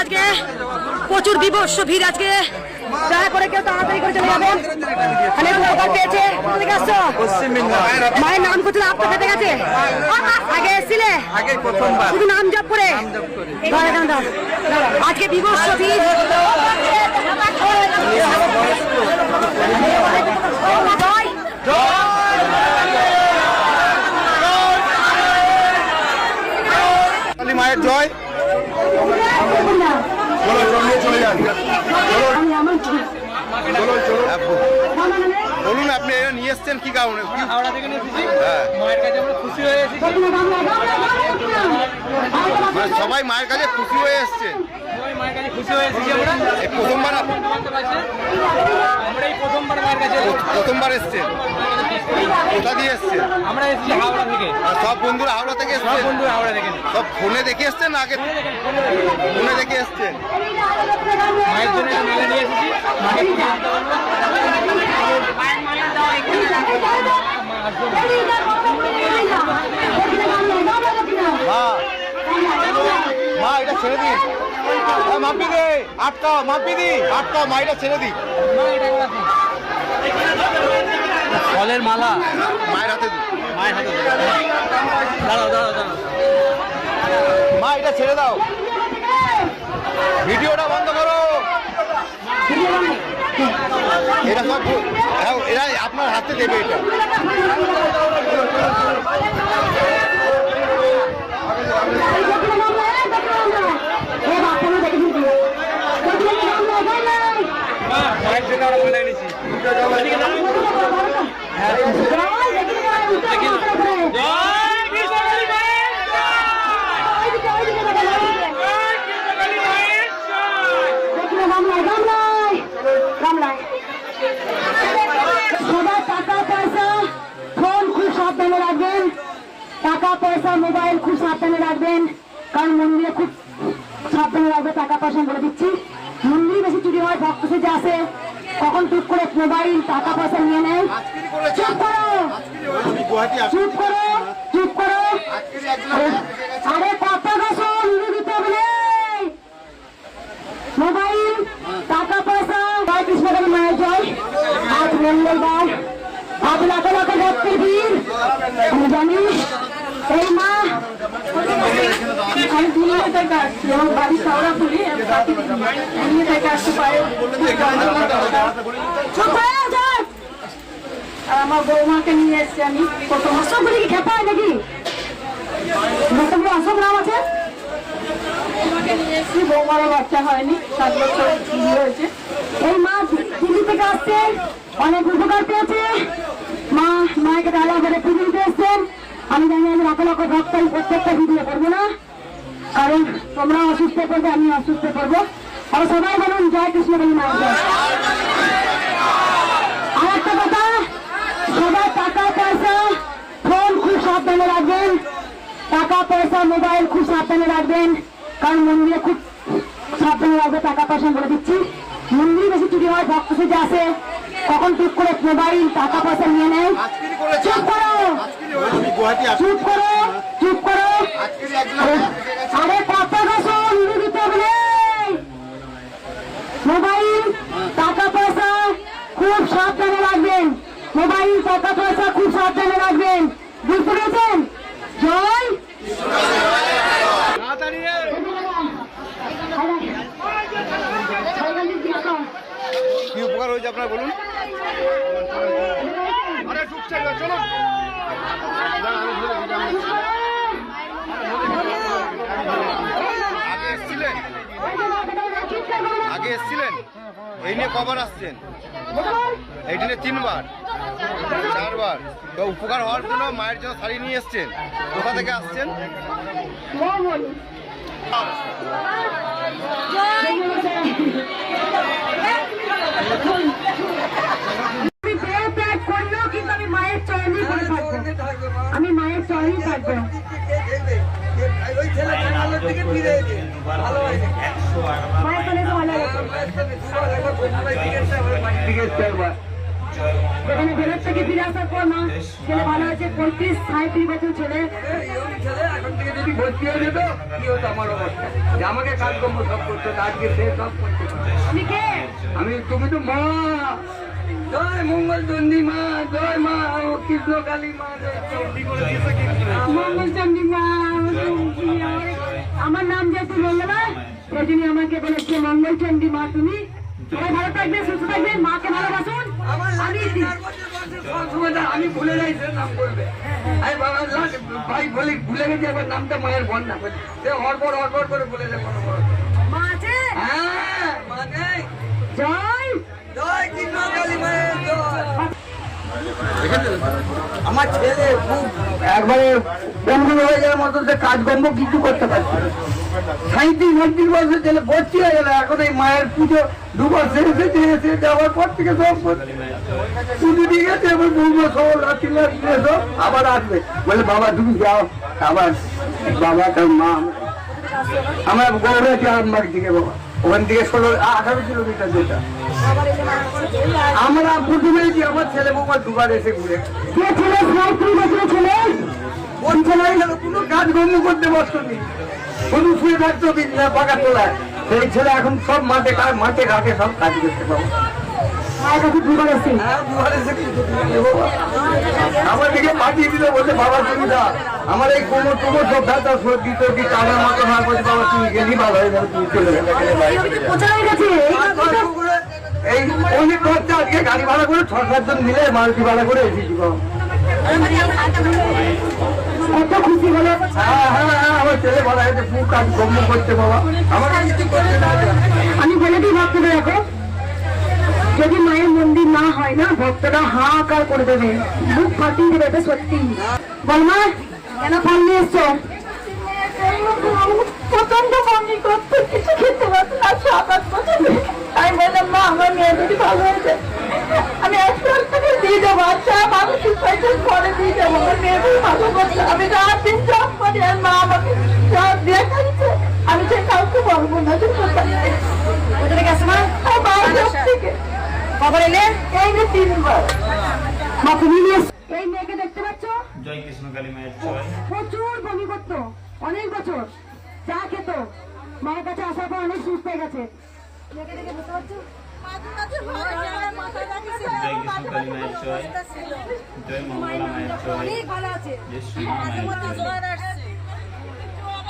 আজকে। প্রচুর বিভৎস ভিড় আজকে। দয়া করে কেউ তাড়াতাড়ি করে চলে যাবেন অনেক উপকার পেয়েছে। থেকে আসছো? মায়ের নাম করছিল আপনার খেতে গেছে? আগে এসেছিলে? শুধু নাম জপ করে। আজকে বিভৎস ভিড়। মায়ের জয়। বলুন আপনি এটা নিয়ে এসছেন কি কারণে? হাওড়া থেকে হ্যাঁ। মায়ের কাছে আমরা খুশি হয়ে এসেছি। মানে সবাই মায়ের কাছে খুশি হয়ে এসছেন সবাই মায়ের কাছে খুশি হয়ে এসেছি প্রথমবার আমরা এই প্রথমবার মায়ের কাছে প্রথমবার এসছেন। কোথা দিয়ে এসছেন আমরা এসেছি হাওড়া থেকে। আর সব বন্ধুরা হাওড়া থেকে সব এসছেন বন্ধু হাওড়া থেকে। সব ফোনে দেখে এসছেন না আগে ফোনে দেখে এসছেন মায়ের জন্য মেলা নিয়ে এসেছি। মা এটা ছেড়ে দিন। মাপি দে আটকাও মাপি দি আটকাও মা এটা ছেড়ে দি মা, এটা করে রাখুন। ফলের মালা। মায়ের হাতে মায়ের হাতে। দাঁড়াও দাঁড়াও দাঁড়াও। মা এটা ছেড়ে দাও। ভিডিওটা বন্ধ করো। এরা সব এরা আপনার হাতে দেবে এটা মায়ের জন্য আমরা মেলা এনেছি জয় কৃষ্ণকালী মায়ের জয় কৃষ্ণকালী মায়ের জয় সবাই টাকা পয়সা ফোন খুব সাবধানে রাখবেন টাকা পয়সা, মোবাইল খুব সাবধানে রাখবেন। কারণ মন্দিরে খুব সাবধানে রাখবে, টাকা পয়সা বলে দিচ্ছি। মন্দিরে বেশি চুরি হয়, ভক্ত যে আসে কখন টুক করে মোবাইল, টাকা পয়সা নিয়ে নেয়। চুপ করো! চুপ করো! চুপ করো! আরে কথা মোবাইল, টাকা পয়সা, জয় কৃষ্ণকালী মায়ের জয়। আজ মঙ্গলবার। আজ লাখ লাখ ভক্তের ভিড়। আমি জানি এই মা, আমি দুনিয়া থেকে আসছি, আমার বাড়ি সাউরা ফুলি থেকে চুপ হয়ে যাও। আর আমার বৌমাকে নিয়ে এসছি আমি। প্রথম অসবগুলি কি, খেপা নাকি? কতগুলো অসব নাম আছে? বৌমারও বাচ্চা হয়নি, সাত বছর হয়েছে। এই মা, দিল্লি থেকে আসছে। অনেক উপকার পেয়েছে। মা মাকে ডালা করে পুজো দিতে এসছেন। আমি জানি আমি লক্ষ লক্ষ ভক্ত আমি প্রত্যেকটা ভিডিও করব না। কারণ তোমরা অসুস্থ পড়বে আমি অসুস্থ করব। আর সবাই বলুন জয় কৃষ্ণ বলি মা আর একটা কথা সবাই টাকা পয়সা ফোন খুব সাবধানে রাখবেন। টাকা পয়সা মোবাইল খুব সাবধানে রাখবেন। কারণ মন্দিরে খুব সাবধানে রাখবে টাকা পয়সা বলে দিচ্ছি। মন্দিরে বেশি চুরি হয় ভক্ত যে আসে কখন টুক করে মোবাইল টাকা পয়সা নিয়ে নেয়। চুপ করো। চুপ করো চুপ করো। আরে- দিতে হবে মোবাইল টাকা পয়সা খুব সাবধানে রাখবেন। মোবাইল টাকা পয়সা খুব সাবধানে রাখবেন। বুঝতে পেরেছেন? জয় কি উপকার হয়েছে আপনার বলুন আগে এসছিলেন আগে এসছিলেন? এই নিয়ে কবার আসছেন? এই দিনে তিনবার চারবার। তো উপকার হওয়ার জন্য মায়ের জন্য শাড়ি নিয়ে এসছেন। কোথা থেকে আসছেন? আমি মায়ের চরণেই থাকব। ওই ছেলেটা থেকে ফিরে ভালো হয়েছে থেকে ফিরে আসার পর মা ছেলে ভালো হয়েছে পঁয়ত্রিশ সাঁত্রিশ বছর ছেলে এখন আমি তুমি তো মা জয় মঙ্গল চন্ডী মা জয় মা ও কৃষ্ণ কালী মা কিন্তু। মঙ্গলচন্ডী মা আমার নাম যেহেতু মঙ্গলা সেই জন্য আমাকে বলেছে মঙ্গলচন্ডী মা তুমি সবাই ভালো থাকবে সুস্থ থাকবে মাকে ভালোবাসুন। আমি ভুলে যাই নাম ভাই বলে ভুলে গেছি আবার নামটা মায়ের না সে করে বলে দেয় বড় বড় মা আছে? হ্যাঁ মা নেই। জয়! জয় কৃষ্ণ কালী মায়ের জয়। আমার ছেলে খুব একবারে বন্ধু হয়ে যাওয়ার মতো সে কাজকর্ম কিছু করতে পারছে সাঁত্রিশ সাঁত্রিশ বছর ছেলে হয়ে গেল এখন এই মায়ের পুজো এসে যাওয়ার পর থেকে সব পুজো দিয়ে গেছে, এবার সব আবার আসবে। বলে, বাবা, তুমি যাও, আবার বাবা, তার মা, আমার গৌরাজি আরামবাগ থেকে বাবা। ওখান থেকে ষোলো আঠারো কিলোমিটার যেটা। আমরা প্রথমে যে আমার ছেলে বৌমা দুবার এসে ঘুরে কোনো কাজ করতে শুয়ে থাকতো পাকা তোলায়। সেই ছেলে এখন সব মাঠে মাঠে ঘাটে সব কাজ করতে পারব। আমার দিকে পাঠিয়ে দিলে বলছে বাবা তুমি যা। আমার এই কোমর সব ব্যথা সর্দি টর্দি টানার মতো হয় বলছে বাবা তুমি গেলি ভালো হয়ে যাবে তুমি চলে হয়ে এই অনেক খরচা আজকে গাড়ি ভাড়া করে ছ সাতজন মিলে মারুতি ভাড়া করে এসেছি কত খুশি হলো হ্যাঁ হ্যাঁ হ্যাঁ আমার ছেলে বলা হয়েছে খুব কাজ কর্ম করতে বাবা। দেয়। আমি বলে দিই ভক্তদের দেখো। যদি মায়ের মন্দির না হয় না ভক্তরা হাহাকার করে দেবে। বুক ফাটিয়ে দেবে এটা সত্যি। বল মা কেন ফল নিয়ে এসছো? প্রচণ্ড বমি করতে কিছু খেতে পারছি না সাত আট বছর আমি বললাম মা আমার মেয়ে যদি ভালো হয়েছে আমি একশো টাকা দিয়ে আচ্ছা পরে আমার মেয়ে ভালো করছে আমি রাত দিন জব করি আর মা আমাকে সব দিয়ে খাচ্ছে আমি সে কাউকে বলব না থেকে। খবর এলে? এই যে তিনবার। মা তুমি এই মেয়েকে দেখতে পাচ্ছ? জয় কৃষ্ণ কালী মায়ের জয় প্রচুর বমি করতো। অনেক বছর। চা খেত। মায়ের কাছে আসার পর অনেক সুস্থ হয়ে গেছে। মেয়েকে দেখে বুঝতে পারছ?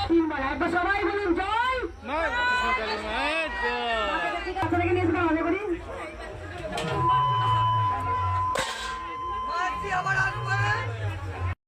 তিনবার। একবার সবাই বলুন জয়! আপনাকে আবার আসবে?